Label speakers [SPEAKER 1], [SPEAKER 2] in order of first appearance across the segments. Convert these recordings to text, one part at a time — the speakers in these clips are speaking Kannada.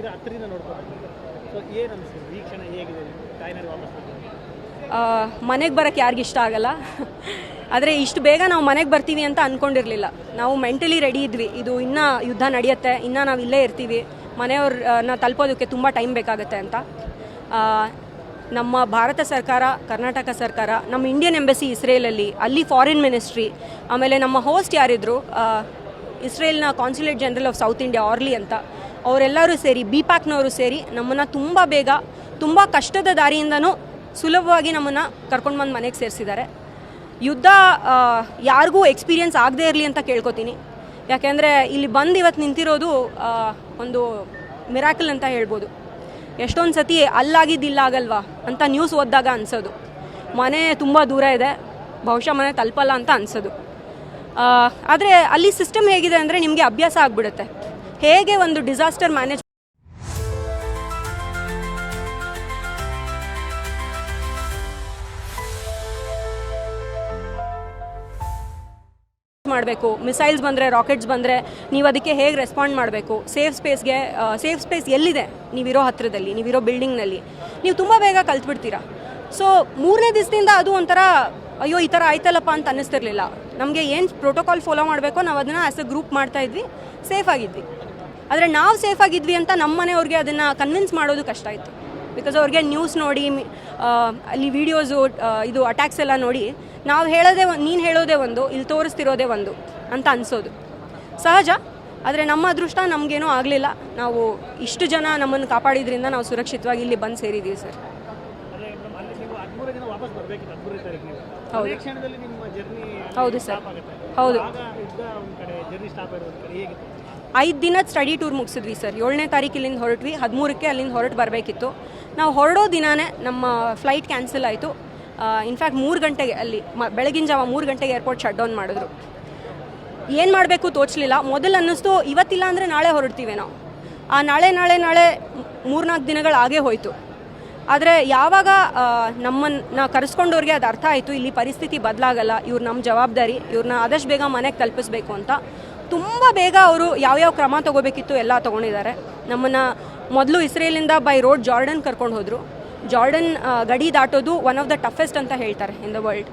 [SPEAKER 1] ತೀರಾ ಹತ್ತಿರದಿಂದ ನೋಡ್ಕೊಂಡು ಸೊ ಏನು ವೀಕ್ಷಣೆ ಕ್ಷಣ ಹೇಗಿದೆ ವಾಪಸ್
[SPEAKER 2] ಮನೆಗೆ ಬರೋಕ್ಕೆ ಯಾರಿಗಿಷ್ಟ ಇಷ್ಟ ಆಗಲ್ಲ. ಆದರೆ ಇಷ್ಟು ಬೇಗ ನಾವು ಮನೆಗೆ ಬರ್ತೀವಿ ಅಂತ ಅಂದ್ಕೊಂಡಿರಲಿಲ್ಲ ನಾವು ಮೆಂಟಲಿ ರೆಡಿ ಇದ್ವಿ. ಇದು ಇನ್ನೂ ಯುದ್ಧ ನಡೆಯುತ್ತೆ. ಇನ್ನೂ ನಾವು ಇಲ್ಲೇ ಇರ್ತೀವಿ. ಮನೆಯವ್ರನ್ನ ತಲುಪೋದಕ್ಕೆ ತುಂಬ ಟೈಮ್ ಬೇಕಾಗುತ್ತೆ ಅಂತ. ನಮ್ಮ ಭಾರತ ಸರ್ಕಾರ, ಕರ್ನಾಟಕ ಸರ್ಕಾರ, ನಮ್ಮ ಇಂಡಿಯನ್ ಎಂಬಸಿ ಇಸ್ರೇಲಲ್ಲಿ, ಅಲ್ಲಿ ಫಾರಿನ್ ಮಿನಿಸ್ಟ್ರಿ ಆಮೇಲೆ ನಮ್ಮ ಹೋಸ್ಟ್ ಯಾರಿದ್ರು ಇಸ್ರೇಲ್ನ consulate general of South India early ಅಂತ ಅವರೆಲ್ಲರೂ ಸೇರಿ ಬಿ ಪ್ಯಾಕ್ನವರು ಸೇರಿ ನಮ್ಮನ್ನು ತುಂಬ ಬೇಗ, ತುಂಬ ಕಷ್ಟದ ದಾರಿಯಿಂದನೂ ಸುಲಭವಾಗಿ ನಮ್ಮನ್ನು ಕರ್ಕೊಂಡು ಬಂದು ಮನೆಗೆ ಸೇರಿಸಿದ್ದಾರೆ. ಯುದ್ಧ ಯಾರಿಗೂ ಎಕ್ಸ್ಪೀರಿಯನ್ಸ್ ಆಗದೇ ಇರಲಿ ಅಂತ ಕೇಳ್ಕೊತೀನಿ. ಯಾಕೆಂದರೆ ಇಲ್ಲಿ ಬಂದು ಇವತ್ತು ನಿಂತಿರೋದು ಒಂದು ಮಿರಾಕಲ್ ಅಂತ ಹೇಳ್ಬೋದು. ಎಷ್ಟೊಂದು ಸತಿ ಅಲ್ಲಾಗಿದ್ದಿಲ್ಲ ಆಗಲ್ವಾ ಅಂತ ನ್ಯೂಸ್ ಓದಿದಾಗ ಅನ್ಸೋದು. ಮನೆ ತುಂಬ ದೂರ ಇದೆ, ಬಹುಶಃ ಮನೆ ತಲುಪಲ್ಲ ಅಂತ ಅನ್ಸೋದು. ಆದರೆ ಅಲ್ಲಿ ಸಿಸ್ಟಮ್ ಹೇಗಿದೆ ಅಂದರೆ ನಿಮಗೆ ಅಭ್ಯಾಸ ಆಗಿಬಿಡುತ್ತೆ. ಹೇಗೆ ಒಂದು ಡಿಸಾಸ್ಟರ್ ಮ್ಯಾನೇಜ್ ಮಾಡಬೇಕು. ಮಿಸೈಲ್ಸ್ ಬಂದರೆ, ರಾಕೆಟ್ಸ್ ಬಂದರೆ, ನೀವು ಅದಕ್ಕೆ ಹೇಗೆ ರೆಸ್ಪಾಂಡ್ ಮಾಡಬೇಕು? ಸೇಫ್ ಸ್ಪೇಸ್ಗೆ ಸೇಫ್ ಸ್ಪೇಸ್ ಎಲ್ಲಿದೆ? ನೀವಿರೋ ಹತ್ತಿರದಲ್ಲಿ, ನೀವಿರೋ ಬಿಲ್ಡಿಂಗ್ನಲ್ಲಿ. ನೀವು ತುಂಬ ಬೇಗ ಕಲ್ತ್ಬಿಡ್ತೀರಾ. ಸೊ, ಮೂರನೇ ದಿವಸದಿಂದ ಅದು ಒಂಥರ, ಅಯ್ಯೋ, ಈ ಥರ ಆಯ್ತಲ್ಲಪ್ಪ ಅಂತ ಅನ್ನಿಸ್ತಿರ್ಲಿಲ್ಲ. ನಮಗೆ ಏನು ಪ್ರೋಟೋಕಾಲ್ ಫಾಲೋ ಮಾಡಬೇಕೋ ನಾವು ಅದನ್ನು ಆ್ಯಸ್ ಅ ಗ್ರೂಪ್ ಮಾಡ್ತಾ ಇದ್ವಿ. ಸೇಫ್ ಆಗಿದ್ವಿ. ಆದರೆ ನಾವು ಸೇಫ್ ಆಗಿದ್ವಿ ಅಂತ ನಮ್ಮ ಮನೆಯವ್ರಿಗೆ ಅದನ್ನು ಕನ್ವಿನ್ಸ್ ಮಾಡೋದು ಕಷ್ಟ ಆಯಿತು ಬಿಕಾಸ್ ಅವ್ರಿಗೆ ನ್ಯೂಸ್ ನೋಡಿ ಅಲ್ಲಿ ವೀಡಿಯೋಸು ಇದು ಅಟ್ಯಾಕ್ಸ್ ಎಲ್ಲ ನೋಡಿ, ನಾವು ಹೇಳೋದೇ ಒಂದು ನೀನು ಹೇಳೋದೇ ಒಂದು, ಇಲ್ಲಿ ತೋರಿಸ್ತಿರೋದೇ ಒಂದು ಅಂತ ಅನಿಸೋದು. ಸಹಜ, ಆದರೆ ನಮ್ಮ ಅದೃಷ್ಟ ನಮಗೇನೂ ಆಗಲಿಲ್ಲ. ನಾವು ಇಷ್ಟು ಜನ ನಮ್ಮನ್ನು ಕಾಪಾಡಿದ್ರಿಂದ ನಾವು ಸುರಕ್ಷಿತವಾಗಿ ಇಲ್ಲಿ ಬಂದು ಸೇರಿದ್ದೀವಿ ಸರ್. ಹೌದು. ಹೌದು ಸರ್. ಹೌದು. ಐದು ದಿನದ ಸ್ಟಡಿ ಟೂರ್ ಮುಗಿಸಿದ್ವಿ ಸರ್. ಏಳನೇ ತಾರೀಕು ಇಲ್ಲಿಂದ ಹೊರಟ್ವಿ. ಹದಿಮೂರಕ್ಕೆ ಅಲ್ಲಿಂದ ಹೊರಟು ಬರಬೇಕಿತ್ತು. ನಾವು ಹೊರಡೋ ದಿನಾನೇ ನಮ್ಮ ಫ್ಲೈಟ್ ಕ್ಯಾನ್ಸಲ್ ಆಯಿತು. ಇನ್ಫ್ಯಾಕ್ಟ್ ಮೂರು ಗಂಟೆಗೆ ಅಲ್ಲಿ ಮ, ಬೆಳಗಿನ ಜಾವ ಮೂರು ಗಂಟೆಗೆ ಏರ್ಪೋರ್ಟ್ ಶಟ್ ಡೌನ್ ಮಾಡಿದ್ರು. ಏನು ಮಾಡಬೇಕು ತೋಚಲಿಲ್ಲ. ಮೊದಲು ಅನ್ನಿಸ್ತು ಇವತ್ತಿಲ್ಲ ಅಂದರೆ ನಾಳೆ ಹೊರಡ್ತೀವಿ ನಾವು. ಆ ನಾಳೆ ನಾಳೆ ನಾಳೆ ಮೂರ್ನಾಲ್ಕು ದಿನಗಳು ಆಗೇ ಹೋಯಿತು. ಆದರೆ ಯಾವಾಗ ನಮ್ಮನ್ನ ಕರೆಸ್ಕೊಂಡವ್ರಿಗೆ ಅದು ಅರ್ಥ ಆಯಿತು. ಇಲ್ಲಿ ಪರಿಸ್ಥಿತಿ ಬದಲಾಗಲ್ಲ. ಇವ್ರು ನಮ್ಮ ಜವಾಬ್ದಾರಿ. ಇವ್ರನ್ನ ಆದಷ್ಟು ಬೇಗ ಮನೆಗೆ ತಲುಪಿಸ್ಬೇಕು ಅಂತ. ತುಂಬ ಬೇಗ ಅವರು ಯಾವ್ಯಾವ ಕ್ರಮ ತಗೋಬೇಕಿತ್ತು ಎಲ್ಲ ತೊಗೊಂಡಿದ್ದಾರೆ. ನಮ್ಮನ್ನು ಮೊದಲು ಇಸ್ರೇಲಿಂದ ಬೈ ರೋಡ್ ಜಾರ್ಡನ್ ಕರ್ಕೊಂಡು ಹೋದರು. ಜಾರ್ಡನ್ ಗಡಿ ದಾಟೋದು ಒನ್ ಆಫ್ ದ ಟಫೆಸ್ಟ್ ಅಂತ ಹೇಳ್ತಾರೆ ಇನ್ ದ ವರ್ಲ್ಡ್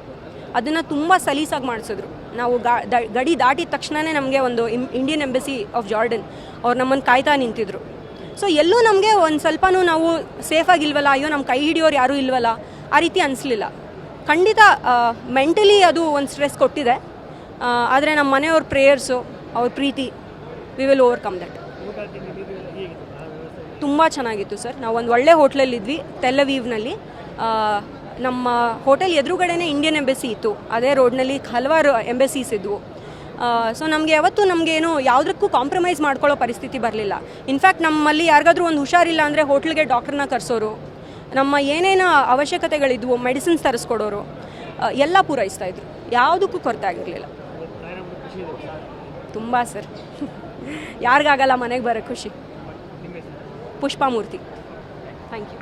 [SPEAKER 2] ಅದನ್ನು ತುಂಬ ಸಲೀಸಾಗಿ ಮಾಡಿಸಿದ್ರು. ನಾವು ಗಾ ಗಡಿ ದಾಟಿದ ತಕ್ಷಣವೇ ನಮಗೆ ಒಂದು ಇಂಡಿಯನ್ ಎಂಬಸಿ ಆಫ್ ಜಾರ್ಡನ್ ಅವ್ರು ನಮ್ಮನ್ನು ಕಾಯ್ತಾ ನಿಂತಿದ್ರು. ಸೊ ಎಲ್ಲೂ ನಮಗೆ ಒಂದು ಸ್ವಲ್ಪನೂ ನಾವು ಸೇಫಾಗಿಲ್ವಲ್ಲ ಅಯ್ಯೋ ನಮ್ಮ ಕೈ ಹಿಡಿಯೋರು ಯಾರೂ ಇಲ್ವಲ್ಲ, ಆ ರೀತಿ ಅನಿಸ್ಲಿಲ್ಲ. ಖಂಡಿತ ಮೆಂಟಲಿ ಅದು ಒಂದು ಸ್ಟ್ರೆಸ್ ಕೊಟ್ಟಿದೆ. ಆದರೆ ನಮ್ಮ ಮನೆಯವ್ರ ಪ್ರೇಯರ್ಸು ಅವ್ರ ಪ್ರೀತಿ ವಿ ವಿಲ್ ಓವರ್ಕಮ್ ದಟ್ ತುಂಬ ಚೆನ್ನಾಗಿತ್ತು ಸರ್. ನಾವು ಒಂದು ಒಳ್ಳೆ ಹೋಟ್ಲಲ್ಲಿದ್ವಿ ತೆಲ್ಲವೀವ್ನಲ್ಲಿ ನಮ್ಮ ಹೋಟೆಲ್ ಎದುರುಗಡೆನೇ ಇಂಡಿಯನ್ ಎಂಬೆಸಿ ಇತ್ತು. ಅದೇ ರೋಡ್ನಲ್ಲಿ ಹಲವಾರು ಎಂಬೆಸಿಸ್ ಇದ್ವು. ಸೊ ನಮಗೆ ಯಾವತ್ತೂ ನಮಗೇನು ಯಾವುದಕ್ಕೂ ಕಾಂಪ್ರಮೈಸ್ ಮಾಡ್ಕೊಳ್ಳೋ ಪರಿಸ್ಥಿತಿ ಬರಲಿಲ್ಲ. ಇನ್ಫ್ಯಾಕ್ಟ್ ನಮ್ಮಲ್ಲಿ ಯಾರಿಗಾದ್ರೂ ಒಂದು ಹುಷಾರಿಲ್ಲ ಅಂದರೆ ಹೋಟ್ಲಿಗೆ ಡಾಕ್ಟ್ರನ್ನ ಕರೆಸೋರು. ನಮ್ಮ ಏನೇನು ಅವಶ್ಯಕತೆಗಳಿದ್ವು ಮೆಡಿಸಿನ್ಸ್ ತರಿಸ್ಕೊಡೋರು ಎಲ್ಲ ಪೂರೈಸ್ತಾ ಇದ್ರು. ಯಾವುದಕ್ಕೂ ಕೊರತೆ ಆಗಿರಲಿಲ್ಲ. ತುಂಬ ಸರ್. ಯಾರಿಗಾಗಲ್ಲ ಮನೆಗೆ ಬರೋ ಖುಷಿ. ಪುಷ್ಪಾಮೂರ್ತಿ. Thank you